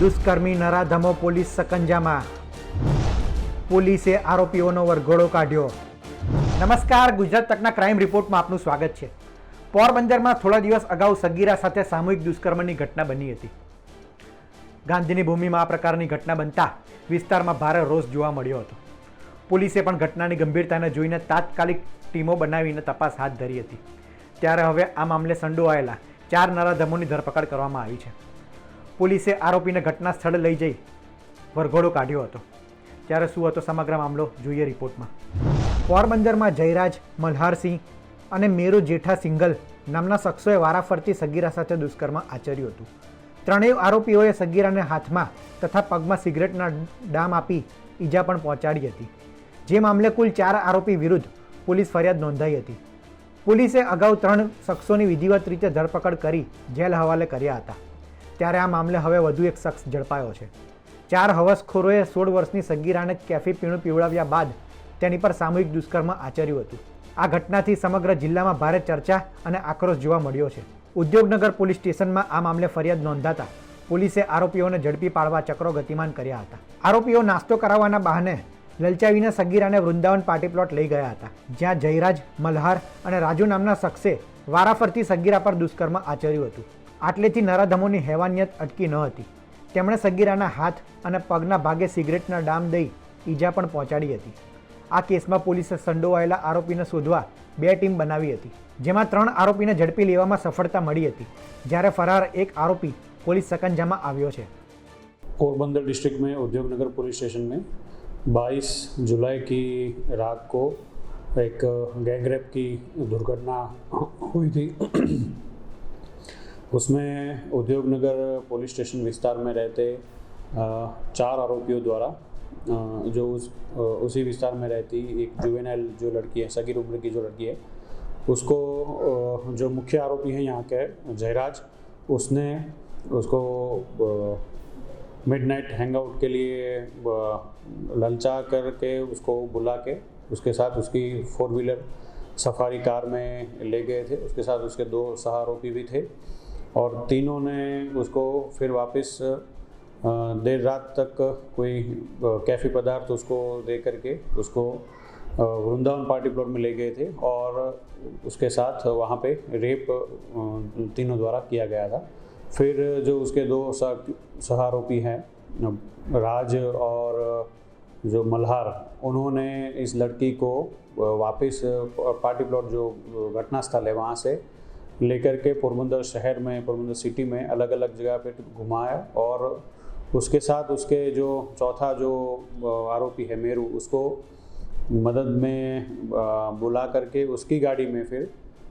દુષ્કર્મી નરાધમો police સકંજામાં. પોલીસે આરોપીઓનો વરઘોડો કાઢ્યો. નમસ્કાર, ગુજરાત તકના ક્રાઇમ રિપોર્ટમાં આપનું સ્વાગત છે. પોરબંદરમાં થોડા દિવસ અગાઉ સગીરા સાથે સામૂહિક દુષ્કર્મની ઘટના બની હતી. ગાંધીની ભૂમિમાં આ પ્રકારની ઘટના બનતા વિસ્તારમાં ભારે રોષ જોવા મળ્યો હતો. પોલીસે પણ ઘટનાની ગંભીરતાને જોઈને તાત્કાલિક ટીમો બનાવીને તપાસ હાથ ધરી હતી. ત્યારે હવે આ મામલે સંડોવાયેલા ચાર નરાધમોની ધરપકડ કરવામાં આવી છે. પોલીસે આરોપીને ઘટના સ્થળે લઈ જઈ વરઘોડો કાઢ્યો હતો. ત્યારે શું હતો સમગ્ર મામલો જોઈએ રિપોર્ટમાં. પોરબંદરમાં જયરાજ, મલ્હારસિંહ અને મેરુ જેઠા સિંગલ નામના શખ્સોએ વારાફરતી સગીરા સાથે દુષ્કર્મ આચર્યું હતું. ત્રણેય આરોપીઓએ સગીરાને હાથમાં તથા પગમાં સિગરેટના ડામ આપી ઈજા પણ પહોંચાડી હતી. જે મામલે કુલ ચાર આરોપી વિરુદ્ધ પોલીસ ફરિયાદ નોંધાઈ હતી. પોલીસે અગાઉ ત્રણ શખ્સોની વિધિવત રીતે ધરપકડ કરી જેલ હવાલે કર્યા હતા. ત્યારે આ મામલે હવે વધુ એક શખ્સ ઝડપાયો છે. ચાર હવસખોરોએ સોળ વર્ષની સગીરાને કેફી પીણું પીવડાવ્યા બાદ તેની પર સામૂહિક દુષ્કર્મ આચર્યું હતું. આ ઘટનાથી સમગ્ર જિલ્લામાં ભારે ચર્ચા અને આક્રોશ જોવા મળ્યો છે. ઉદ્યોગનગર પોલીસ સ્ટેશનમાં આ મામલે ફરિયાદ નોંધાતા પોલીસે આરોપીઓને ઝડપી પાડવા ચક્રો ગતિમાન કર્યા હતા. આરોપીઓ નાસ્તો કરાવવાના બહાને લલચાવીને સગીરાને વૃંદાવન પાર્ટી પ્લોટ લઈ ગયા હતા, જ્યાં જયરાજ, મલ્હાર અને રાજુ નામના શખ્સે વારાફરતી સગીરા પર દુષ્કર્મ આચર્યું હતું. આટલેથી નરાધમોની હેવાનિયત અટકી ન હતી તેમણે સગીરાના હાથ અને પગના ભાગે સિગરેટના ડામ દઈ ઈજા પણ પહોંચાડી હતી આ કેસમાં પોલીસે સંડોવાયેલા આરોપીને શોધવા બે ટીમ બનાવી હતી જેમાં ત્રણ આરોપીને ઝડપી લેવામાં સફળતા મળી હતી જ્યારે ફરાર એક આરોપી પોલીસ સકંજામાં આવ્યો છે पोरबंदर डिस्ट्रिक्ट में उद्योग नगर पुलिस स्टेशन में 22 जुलाई की रात को एक गैंग रेप की दुर्घटना हुई थी उसमें उद्योग नगर पुलिस स्टेशन विस्तार में रहते चार आरोपियों द्वारा जो उस उसी विस्तार में रहती, एक जुवेनाइल जो लड़की है सगीर उम्र की जो लड़की है, उसको जो मुख्य आरोपी है यहाँ के, जयराज, उसने उसको मिडनाइट हैंगआउट के लिए ललचा करके उसको बुला के, उसके साथ उसकी फोर व्हीलर सफारी कार में ले गए थे, उसके साथ उसके दो सह आरोपी भी थे। और तीनों ने उसको फिर वापस देर रात तक कोई कैफी पदार्थ उसको दे करके उसको वृंदावन पार्टी प्लॉट में ले गए थे और उसके साथ वहाँ पे रेप तीनों द्वारा किया गया था। फिर जो उसके दो सह सह आरोपी हैं, राज और, जो मल्हार, उन्होंने इस लड़की को वापस पार्टी प्लॉट जो घटना स्थल है वहाँ से लेकर के पोरबंदर शहर में, पोरबंदर सिटी में अलग अलग जगह पे घुमाया और उसके साथ उसके जो चौथा जो आरोपी है मेरू, उसको मदद में बुला करके उसकी गाड़ी में फिर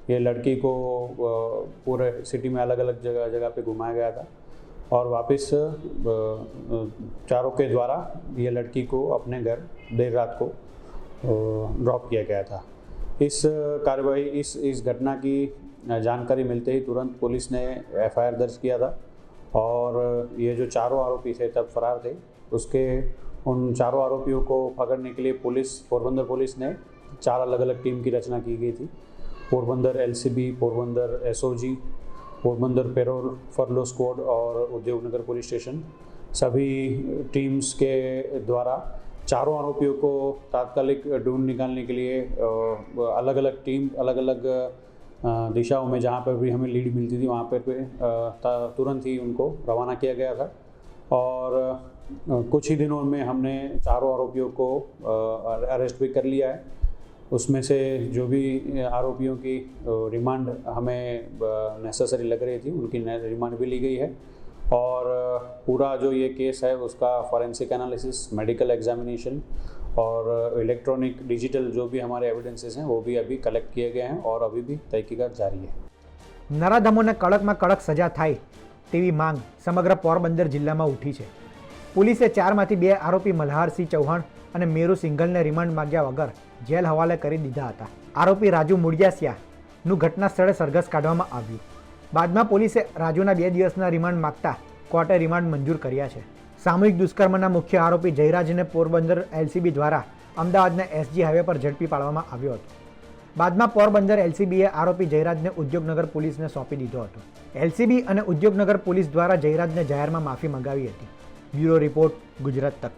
ये लड़की को पूरे सिटी में अलग अलग जगह जगह पे घुमाया गया था और वापस चारों के द्वारा ये लड़की को अपने घर देर रात को ड्रॉप किया गया था। इस कार्रवाई, इस इस घटना की जानकारी मिलते ही तुरंत पुलिस ने एफआईआर दर्ज किया था और ये जो चारों आरोपी थे, तब फरार थे। उसके उन चारों आरोपियों को पकड़ने के लिए पुलिस, पोरबंदर पुलिस ने चार अलग अलग टीम की रचना की गई थी। Porbandar LCB, Porbandar SOG, Porbandar parole furlough squad और उद्योग नगर पुलिस स्टेशन, सभी टीम्स के द्वारा चारों आरोपियों को तात्कालिक ढूंढ निकालने के लिए अलग अलग टीम अलग अलग दिशाओं में जहाँ पर भी हमें लीड मिलती थी वहाँ पर पे, तुरंत ही उनको रवाना किया गया था। और कुछ ही दिनों में हमने चारों आरोपियों को अरेस्ट भी कर लिया है। उसमें से जो भी आरोपियों की रिमांड हमें नेसेसरी लग रही थी उनकी रिमांड भी ली गई है। और पूरा जो ये केस है उसका फॉरेंसिक एनालिसिस मेडिकल एग्जामिनेशन और इलेक्ट्रॉनिक डिजिटल जो भी हमारे एविडेंसेस हैं वो भी अभी कलेक्ट किए गए हैं और अभी भी तहकीकात जारी है નરાધમોને કડકમાં કડક સજા થાય તેવી માંગ સમગ્ર પોરબંદર જિલ્લામાં ઉઠી છે પોલીસે ચારમાંથી બે આરોપી મલ્હારસિંહ ચૌહાણ અને મેરુ સિંઘલને રિમાન્ડ માંગ્યા વગર જેલ હવાલે કરી દીધા હતા આરોપી રાજુ મુડિયાસિયાનું ઘટના સ્થળે સરઘસ કાઢવામાં આવ્યું બાદમાં પોલીસે રાજુના બે દિવસના રિમાન્ડ માંગતા કોર્ટે રિમાન્ડ મંજૂર કર્યા છે સામૂહિક દુષ્કર્મના મુખ્ય આરોપી જયરાજને પોરબંદર એલસીબી દ્વારા અમદાવાદના એસજી હાઈવે પર ઝડપી પાડવામાં આવ્યો હતો. બાદમાં પોરબંદર એલસીબીએ આરોપી જયરાજને ઉદ્યોગનગર પોલીસને સોંપી દીધો હતો. એલસીબી અને ઉદ્યોગનગર પોલીસ દ્વારા જયરાજને જાહેરમાં માફી મંગાવી હતી. બ્યુરો રિપોર્ટ, ગુજરાત તક.